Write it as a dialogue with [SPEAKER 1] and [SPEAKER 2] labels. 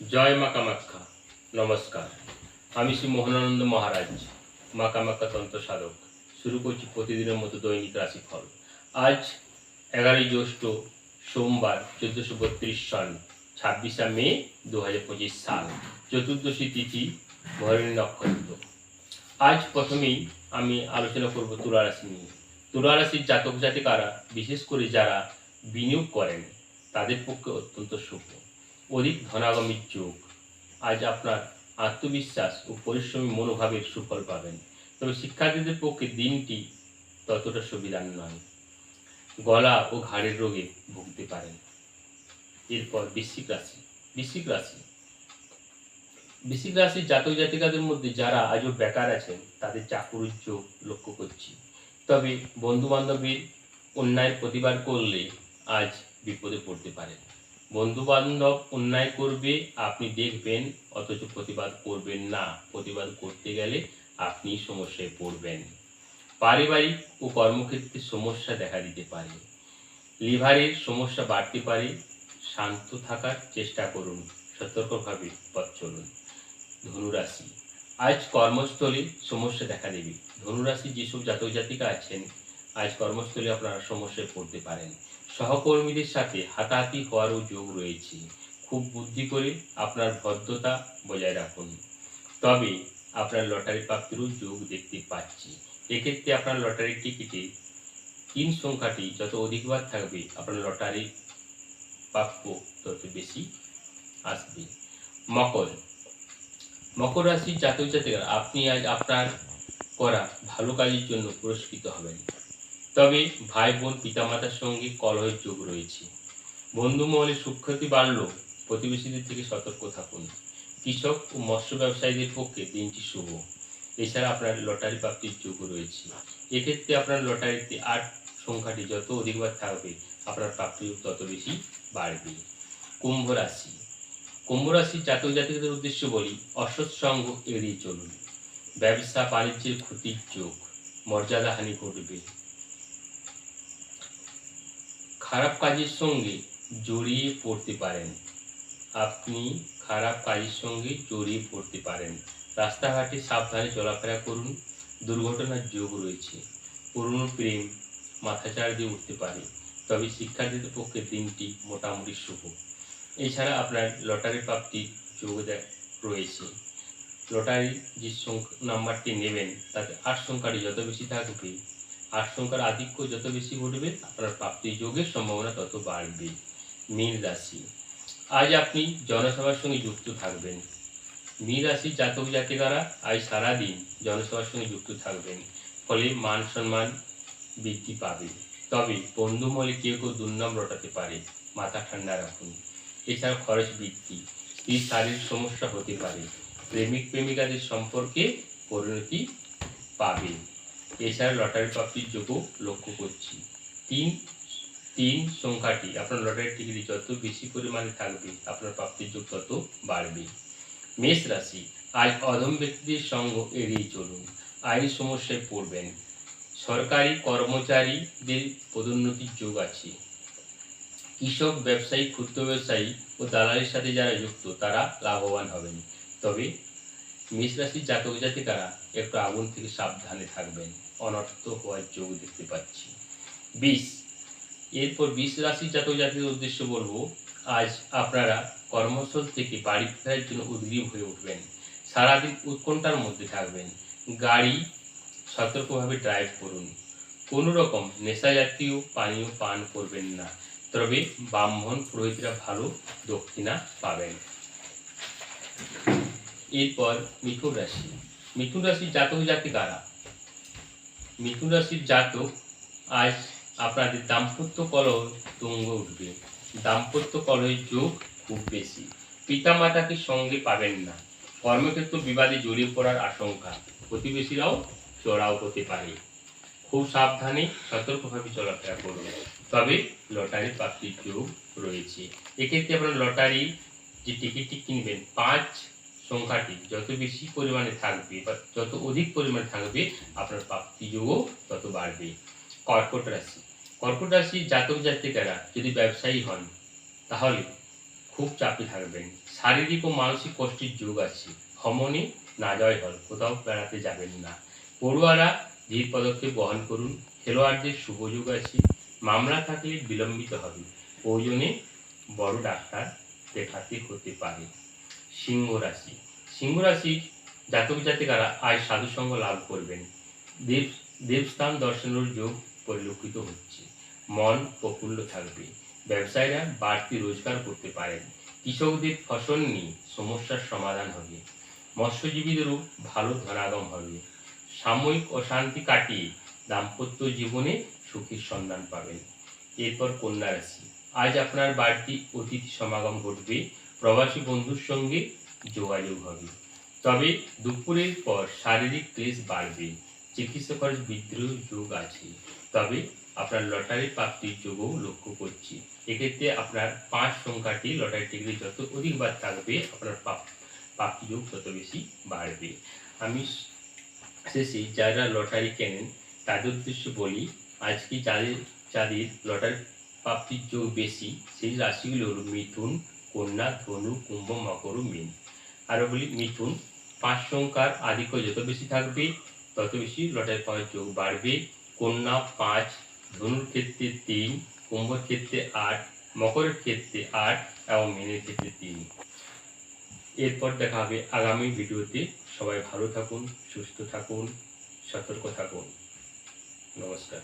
[SPEAKER 1] জয় মা কামাখ্যা, নমস্কার। আমি শ্রী মোহনানন্দ মহারাজ, মা কামাখ্যা তন্ত্র সাধক। শুরু করছি প্রতিদিনের মতো দৈনিক রাশিফল। আজ এগারোই জ্যৈষ্ঠ, সোমবার, চোদ্দশো বত্রিশ সন, ছাব্বিশে মে দু হাজার পঁচিশ সাল, চতুর্দশী তিথি ভরণী নক্ষত্র। আজ প্রথমেই আমি আলোচনা করব তুলা রাশি নিয়ে। তুলা রাশির জাতক জাতিকারা বিশেষ করে যারা বিনিয়োগ করেন, তাদের পক্ষে অত্যন্ত শুভ। অধিক ধনাগমীর যোগ। আজ আপনার আত্মবিশ্বাস ও পরিশ্রমী মনোভাবের সুফল পাবেন। তবে শিক্ষার্থীদের পক্ষে দিনটি ততটা সুবিধার নয়। গলা ও ঘাড়ের রোগে ভুগতে পারেন। এরপর বৃশ্চিক রাশি। বৃশ্চিক রাশি। বৃশ্চিক রাশির জাতক জাতিকাদের মধ্যে যারা আজও বেকার আছেন, তাদের চাকুরির যোগ লক্ষ্য করছি। তবে বন্ধু বান্ধবের অন্যায়ের প্রতিবাদ করলে আজ বিপদে পড়তে পারেন। বন্ধু বান্ধব অন্যায় করবে, আপনি দেখবেন, অথচ প্রতিবাদ করবেন না। প্রতিবাদ করতে গেলে আপনি সমস্যায় পড়বেন। পারিবারিক ও কর্মক্ষেত্রে সমস্যা দেখা দিতে পারে। লিভারের সমস্যা বাড়তে পারে। শান্ত থাকার চেষ্টা করুন। সতর্কভাবে পথ চলুন। ধনুরাশি। আজ কর্মস্থলে সমস্যা দেখা দেবে। ধনুরাশি যেসব জাতক জাতিকা আছেন, আজ কর্মস্থলে আপনারা সমস্যায় পড়তে পারেন। সহকর্মীদের সাথে হাতাহাতি হওয়ারও যোগ রয়েছে। খুব বুদ্ধি করে আপনার ভদ্রতা বজায় রাখুন। তবে আপনার লটারি প্রাপ্তিরও যোগ দেখতে পাচ্ছি। এক্ষেত্রে আপনার লটারির টিকিটে তিন সংখ্যাটি যত অধিকবার থাকবে, আপনার লটারি প্রাপ্য তত বেশি আসবে। মকর। মকর রাশির জাতক জাতিকারা আপনি আজ আপনার করা ভালো কাজের জন্য পুরস্কৃত হবেন। তবে ভাই বোন পিতামাতার সঙ্গে কলহের যোগ রয়েছে। বন্ধু মহলে সুখ্যাতি বাড়লেও প্রতিবেশীদের থেকে সতর্ক থাকুন। কৃষক ও মৎস্য ব্যবসায়ীদের পক্ষে দিনটি শুভ। এছাড়া আপনার লটারি প্রাপ্তির যোগ রয়েছে। এক্ষেত্রে আপনার লটারিতে আট সংখ্যাটি যত অধিকবার থাকবে, আপনার প্রাপ্তি তত বেশি বাড়বে। কুম্ভ রাশি। কুম্ভ রাশির জাতক জাতিকদের উদ্দেশ্য বলি, অসৎ অসৎসঙ্গ এড়িয়ে চলুন। ব্যবসা, বাণিজ্যের ক্ষতির যোগ, মর্যাদাহানি ঘটবে। খারাপ কাজের সঙ্গে জড়িয়ে পড়তে পারেন। আপনি খারাপ কাজের সঙ্গে জড়িয়ে পড়তে পারেন। রাস্তাঘাটে সাবধানে চলাফেরা করুন। দুর্ঘটনার যোগ রয়েছে। পুরনো প্রেম মাথাচাড় দিয়ে উঠতে পারে। তবে শিক্ষার্থীদের পক্ষে দিনটি মোটামুটি শুভ। এছাড়া আপনার লটারি প্রাপ্তির যোগ রয়েছে। লটারি যে সংখ্যা, নাম্বারটি নেবেন, তাতে আট সংখ্যাটি যত বেশি থাকবে সংখ্যার আধিক্য যত বেশি ঘটবে, আপনার প্রাপ্তি যোগের সম্ভাবনা তত বাড়বে। মীন রাশি, আজ আপনি জনসভার সঙ্গে যুক্ত থাকবেন। মীন রাশির জাতক জাতিকারা আজ সারাদিন জনসভার সঙ্গে যুক্ত থাকবেন। ফলে মান সম্মান বৃদ্ধি পাবে। তবে বন্ধু মহলে কেউ কেউ দুর্নাম রটাতে পারে, মাথা ঠান্ডা রাখুন। এছাড়া খরচ বৃদ্ধি, স্ত্রীর শারীরিক সমস্যা হতে পারে। প্রেমিক প্রেমিকাদের সম্পর্কে পরিণতি পাবে। এছাড়া লটারি প্রাপ্তির যোগও লক্ষ্য করছি। তিন তিন সংখ্যাটি আপনার লটারি টিকিট যত বেশি পরিমাণে থাকবে, আপনার প্রাপ্তির যোগ তত বাড়বে। মেষ রাশি, আজ অধম ব্যক্তিদের সঙ্গ এড়িয়ে চলুন। আইনি সমস্যায় পড়বেন। সরকারি কর্মচারীদের পদোন্নতির যোগ আছে। কৃষক, ব্যবসায়ী, ক্ষুদ্র ব্যবসায়ী ও দালালির সাথে যারা যুক্ত, তারা লাভবান হবেন। তবে মেষ রাশির জাতক জাতিকারা একটু আগুন থেকে সাবধানে থাকবেন। অনর্থ হওয়ার যোগ দেখতে পাচ্ছি। বিষ এরপর বিষ রাশির জাতক জাতির উদ্দেশ্য বলব, আজ আপনারা কর্মস্থল থেকে বাড়ি ফেরার জন্য উদ্গ্রীব হয়ে উঠবেন। সারাদিন উৎকণ্ঠার মধ্যে থাকবেন। গাড়ি সতর্কভাবে ড্রাইভ করুন। কোনো রকম নেশা জাতীয় পানীয় পান করবেন না। তবে ব্রাহ্মণ পুরোহিতরা ভালো দক্ষিণা পাবেন। এরপর মিথুন রাশি। মিথুন রাশির জাতক জাতিকারা মিথুন রাশির জাতক, আজ আপনাদের দাম্পত্য কলহ তুঙ্গ উঠবে। দাম্পত্য কলহের যোগ খুব বেশি। পিতামাতাকে সঙ্গে পাবেন না। কর্মক্ষেত্র বিবাদে জড়িয়ে পড়ার আশঙ্কা। প্রতিবেশীরাও চড়াও হতে পারে। খুব সাবধানে সতর্কভাবে চলাফেরা করুন। তবে লটারি প্রাপ্তির যোগ রয়েছে। এক্ষেত্রে আপনার লটারি যে টিকিটটি কিনবেন, পাঁচ সংখ্যাটি যত বেশি পরিমাণে থাকবে বা যত অধিক পরিমাণে থাকবে, আপনার প্রাপ্তি যোগও তত বাড়বে। কর্কট রাশি। কর্কট রাশি জাতক জাতিকারা যদি ব্যবসায়ী হন, তাহলে খুব চাপে থাকবেন। শারীরিক ও মানসিক কষ্টের যোগ আছে। ভ্রমণে না যাওয়াই হল কোথাও বেড়াতে যাবেন না। পড়ুয়ারা ধীর পদক্ষেপ বহন করুন, খেলোয়াড়দের শুভ যোগ আছে। মামলা থাকলে বিলম্বিত হবে। প্রয়োজনে বড় ডাক্তার দেখাতে হতে পারে। সিংহ রাশি। সিংহ রাশির জাতক জাতিকারা আজ সাধুসঙ্গ লাভ করবেন। দেব, দেবস্থান দর্শনের যোগ পরিলক্ষিত হচ্ছে। মন প্রফুল্ল থাকবে। ব্যবসায়ীরা বাড়তি রোজগার করতে পারেন। কৃষকদের ফসল নিয়ে সমস্যার সমাধান হবে। মৎস্যজীবীদেরও ভালো ধনাগম হবে। সাময়িক অশান্তি কাটিয়ে দাম্পত্য জীবনে সুখের সন্ধান পাবেন। এরপর কন্যা রাশি। আজ আপনার বাড়তি অতিথি সমাগম ঘটবে। প্রবাসী বন্ধুর সঙ্গে যোগাযোগ হবে। তবে দুপুরের পর শারীরিক ক্লেশ বাড়বে, চিকিৎসা খরচ বৃদ্ধির যোগ আছে। তবে আপনার লটারি প্রাপ্তির যোগও লক্ষ্য করছি। এক্ষেত্রে আপনার পাঁচ সংখ্যাটি লটারি টিকিটে যত অধিক বার থাকবে, আপনার প্রাপ- প্রাপ্তি যোগ তত বেশি বাড়বে। আমি শেষে যারা লটারি কেনেন, তাদের উদ্দেশ্য বলি, আজকে যাদের যাদের লটারি প্রাপ্তির যোগ বেশি, সেই রাশিগুলো হল মিথুন কন্যা, ধনু, কুম্ভ, মকর, মীন। আরও বলি, মিথুন, পাঁচ সংখ্যার আধিক্য যত বেশি থাকবে, তত বেশি লটারি পাওয়ার যোগ বাড়বে। কন্যা পাঁচ, ধনুর ক্ষেত্রে তিন, কুম্ভর ক্ষেত্রে আট, মকরের ক্ষেত্রে আট এবং মীনের ক্ষেত্রে তিন। এরপর দেখা হবে আগামী ভিডিওতে। সবাই ভালো থাকুন, সুস্থ থাকুন, সতর্ক থাকুন। নমস্কার।